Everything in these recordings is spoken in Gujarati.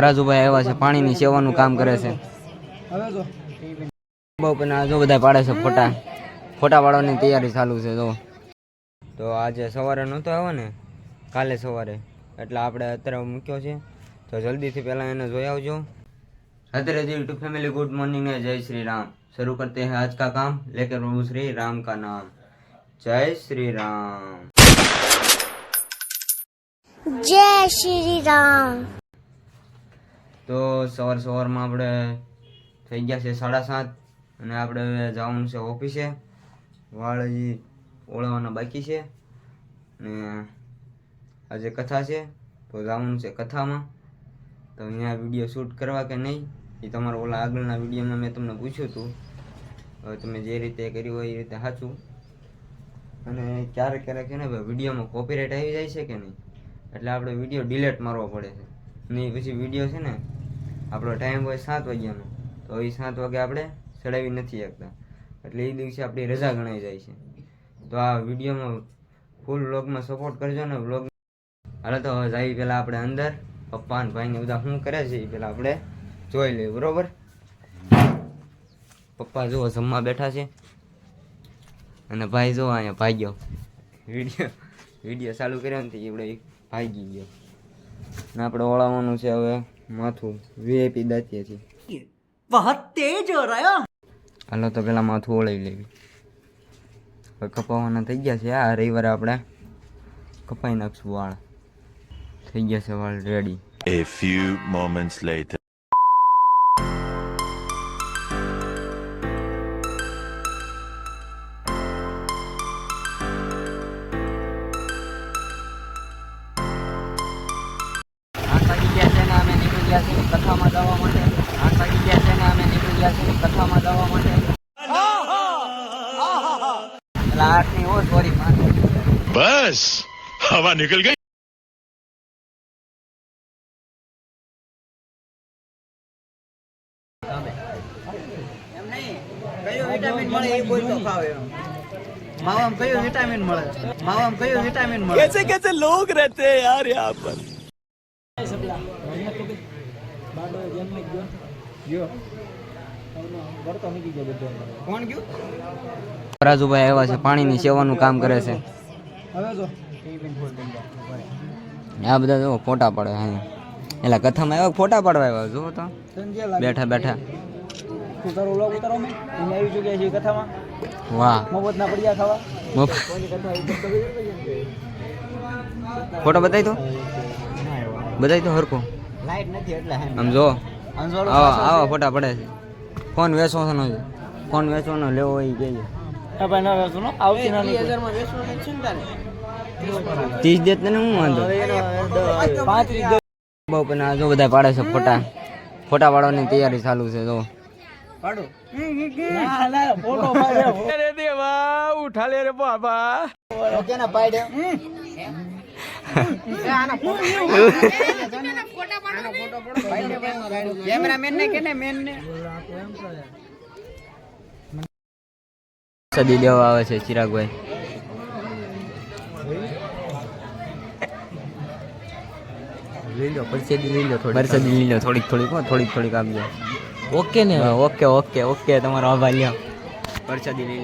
રાજુભાઈ આવ્યા છે પાણીની સેવાનું કામ કરે છે. જો. બધા પાડે છે ફોટા. ફોટા પાડવાની તૈયારી ચાલુ છે જો. તો આજે સવારે નહોતો આવ્યો ને? કાલે સવારે. એટલે આપણે અત્યારે મૂક્યો છે. તો જલ્દીથી પહેલાં એને જોઈ આવજો. રાત્રે જી યુટ્યુબ ફેમિલી ગુડ મોર્નિંગ જય શ્રી રામ. શરૂ કરતે હૈ આજ કા કામ લેકર પ્રભુ શ્રી રામ કા નામ. જય શ્રી રામ. જય શ્રી રામ. તો સવાર સવારમાં આપણે થઈ ગયા છે સાડા સાત અને આપણે જવાનું છે ઓફિસે. વાળ હજી ઓળવવાના બાકી છે. ને આજે કથા છે, તો જવાનું છે કથામાં. તો અહીંયા વીડિયો શૂટ કરવા કે નહીં, એ તમારા ઓલા આગળના વિડીયોમાં મેં તમને પૂછ્યું હતું. હવે તમે જે રીતે કર્યું હોય એ રીતે સાચું. અને ક્યારેક ક્યારેક છે ને ભાઈ, વિડીયોમાં કોપીરાઇટ આવી જાય છે કે નહીં? એટલે આપણે વીડિયો ડિલેટ મારવો પડે છે. નહીં પછી વીડિયો છે ને આપણો ટાઈમ હોય સાત વાગ્યાનો. તો એ સાત વાગે આપણે ચડાવી નથી શકતા. એટલે એ દિવસે આપણી રજા ગણાઈ જાય છે. તો આ વિડીયોમાં ફૂલ વ્લોગમાં સપોર્ટ કરજો ને. વ્લોગ હાલો તો હવે પહેલાં આપણે અંદર. પપ્પા અને ભાઈને બધા શું કરે છે એ પહેલાં આપણે જોઈ લઈએ, બરોબર? પપ્પા જુઓ, જમવા બેઠા છે. અને ભાઈ જો અહીંયા ભાગ્યો. વીડિયો વીડિયો ચાલુ કર્યો ને તે આપણે ભાગી ગયો. ને આપણે ઓળાવવાનું છે હવે. માથું વીઆઈપી દાંતિયાથી બહત તેજ હો હાલો તો પેલા માથું ઓળાવી લેવી. હવે કપાવાના થઈ ગયા છે. આ રવિવારે આપણે કપાઈ નાખશું વાળ. થઈ ગયા છે વાળ ready A few moments later. ગયા છીએ કથામાં જવા માટે. આ ગયા છે અમે નીકળી ગયા છીએ કથામાં જવા માટે. આઠની હો સોરી બસ હવા નીકળ ગઈ. એમ નહીં કયો વિટામિન મળે એ કોઈ તો ખાવે માવામાં કયું વિટામિન મળે? માવામાં કયું વિટામિન મળે? કેસે કેસે લોગ રહેતે યાર યહાં પર. રાજુભાઈ આવ્યા છે પાણીની સેવાનું કામ કરે છે. આ બધા જો ફોટા પડે હા એટલે કથામાં એવા ફોટા પડવા આવ્યા જો તો બેઠા બેઠા. કથામાં. વાહ. મફત ના પડ્યા ખાવા. ફોટો બતાવી તો બતાવી તો હરકો લાઈટ નથી એટલે આમ જો. આવા આવા ફોટા પડે છે. ફોન વેચવાનો છે. ફોન વેચવાનો લેવો એ હા ભાઈ ના વેચવાનો આવતી ના હજારમાં વેચવાનું છે ને તારે? ત્રીસ દે તને હું વાંધો? પાંત્રીસ બહુ પણ જો બધા પાડે છે ફોટા. ફોટા પાડવાની તૈયારી ચાલુ છે જો. પાડો. ફોટો પાડ્યો અરે દેવા ઉઠા લે રે બાબા. ઓકે ના પાડ્યો કેમેરામેન ને કે ને મેન ને સદી દેવા આવે છે ચિરાગભાઈ લઈ લો પરસેદી લઈ લો થોડી પરસેદી લઈ લો થોડીક થોડીક થોડીક થોડીક આપજો. ઓકે ને ઓકે ઓકે ઓકે તમારો આભાર લ્યો. પરસેદી લઈ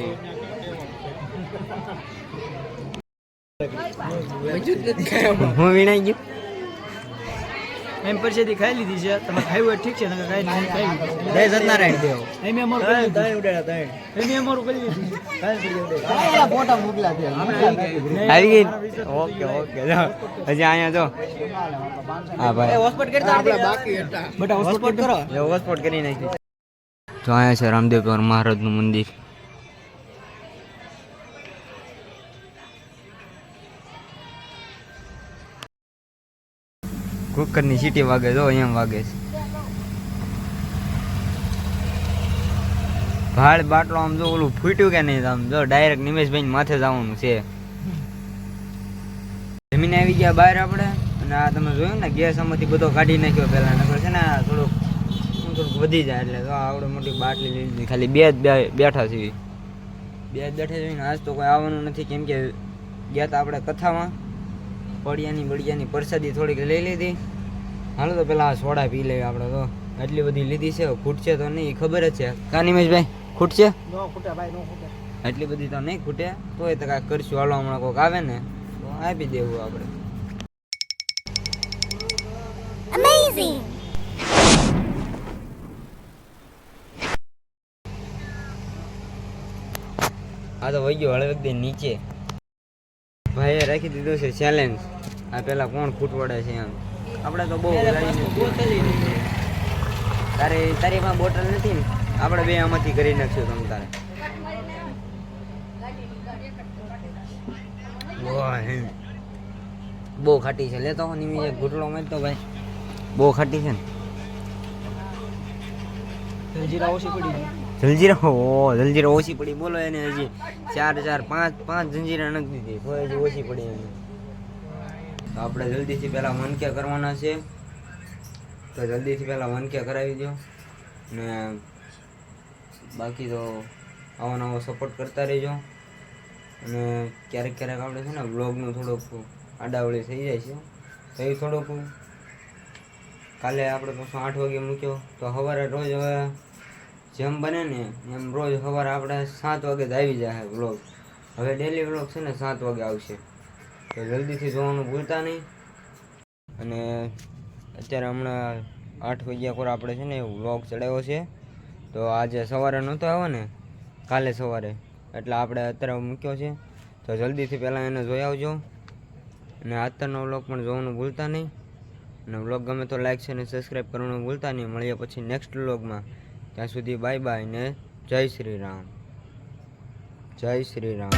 હું વિનાઈ ગયું. એમ ખાઈ લીધી છે. તમે ખાઈ હોય ઠીક છે નકર ખાઈ નહીં ખાઈ દે સત્યનારાયણ દેવ એમ અમારું કરી દીધું. ઉડાડા તાઈ એમ અમારું કરી દીધું. કાલ ફોટા મોકલા છે. આવી ગઈ. ઓકે ઓકે જો હજી અહીંયા જો. હા ભાઈ. હોસ્પિટલ કરતા આપણે બાકી હતા. બટા હોસ્પિટલ કરો હોસ્પોટ કરી. નાખી. જો અહીંયા છે રામદેવ પીર મહારાજનું મંદિર. કુકરની સીટી વાગે જો એમ વાગે છે. ભાડ બાટલો આમ જો ઓલું ફૂટ્યું કે નહીં, આમ જો ડાયરેક્ટ નિમેશભાઈ માથે જવાનું છે. જમીન આવી ગયા બહાર આપણે, અને આ તમે જોયું ને, ગેસ આમાંથી બધો કાઢી નાખ્યો પહેલા, નકર છે ને થોડુંક થોડુંક વધી જાય એટલે તો આવડે મોટી બાટલી લીધી, ખાલી બે જ બેઠા છીએ. બે જ બેઠા છીએ આજ તો કોઈ આવવાનું નથી, કેમ કે ગયા હતા આપણે કથામાં. પડિયાની બળિયાની પ્રસાદી થોડીક લઈ લીધી. હાલો તો પેલા સોડા પી લઈએ આપણે તો. એટલી બધી લીધી છે ખૂટશે તો નહીં ખબર જ છે. કા નિમેશભાઈ ખૂટશે? આટલી ભાઈ નો એટલી બધી તો નહીં ખૂટે. તોય તો કાંઈક કરશું. હાલો હમણાં કોઈક આવે ને તો આપી દેવું આપણે! આ તો વહી ગયો હળવેક દે નીચે. ભાઈએ રાખી દીધું છે ચેલેન્જ આ પેલા કોણ ફૂટવડે છે એમ. આપણે તો બહુ તારે તારી પાસે બોટલ નથી ને? આપણે બે આમાંથી કરી નાખશું તમ તારે. બહુ ખાટી છે. લેતો હું નિમી એક ઘૂંટડો તો ભાઈ. બહુ ખાટી છે ને. જીરા ઓછી પડી ગઈ. જલજીરા ઓ જલજીરા ઓછી પડી. બોલો એને હજી ચાર ચાર, પાંચ પાંચ જંજીરા નથી દીધી. તો હજી ઓછી પડી એની. તો આપણે જલ્દીથી પહેલાં વનકે કરવાના છે. તો જલ્દીથી પહેલાં વનકે કરાવી દો. ને બાકી તો આવો નવો સપોર્ટ કરતા રહેજો. અને ક્યારેક ક્યારેક આપણે છે ને બ્લોગનું થોડુંક આડાવળી થઈ જાય છે. તો એ થોડુંક કાલે આપણે પાછું આઠ વાગે મૂક્યો. તો સવારે રોજ હવે જેમ બને ને એમ રોજ સવારે આપણે સાત વાગે આવી જાય વ્લોગ હવે ડેલી વ્લોગ છે ને સાત વાગે આવશે. તો જલ્દીથી જોવાનું ભૂલતા નહીં. અને અત્યારે હમણાં આઠ વાગ્યા પર આપણે છે ને વ્લોગ ચડાવ્યો છે. તો આજે સવારે નહોતો આવ્યો ને, કાલે સવારે. એટલે આપણે અત્યારે મૂક્યો છે. તો જલ્દીથી પહેલાં એને જોઈ આવજો. અને અત્યારનો વ્લોગ પણ જોવાનું ભૂલતા નહીં. અને વ્લોગ ગમે તો લાઈક છે અને સબસ્ક્રાઈબ કરવાનું ભૂલતા નહીં. મળીએ પછી નેક્સ્ટ વ્લોગમાં ત્યાં સુધી બાય બાય ને જય શ્રી રામ. જય શ્રી રામ.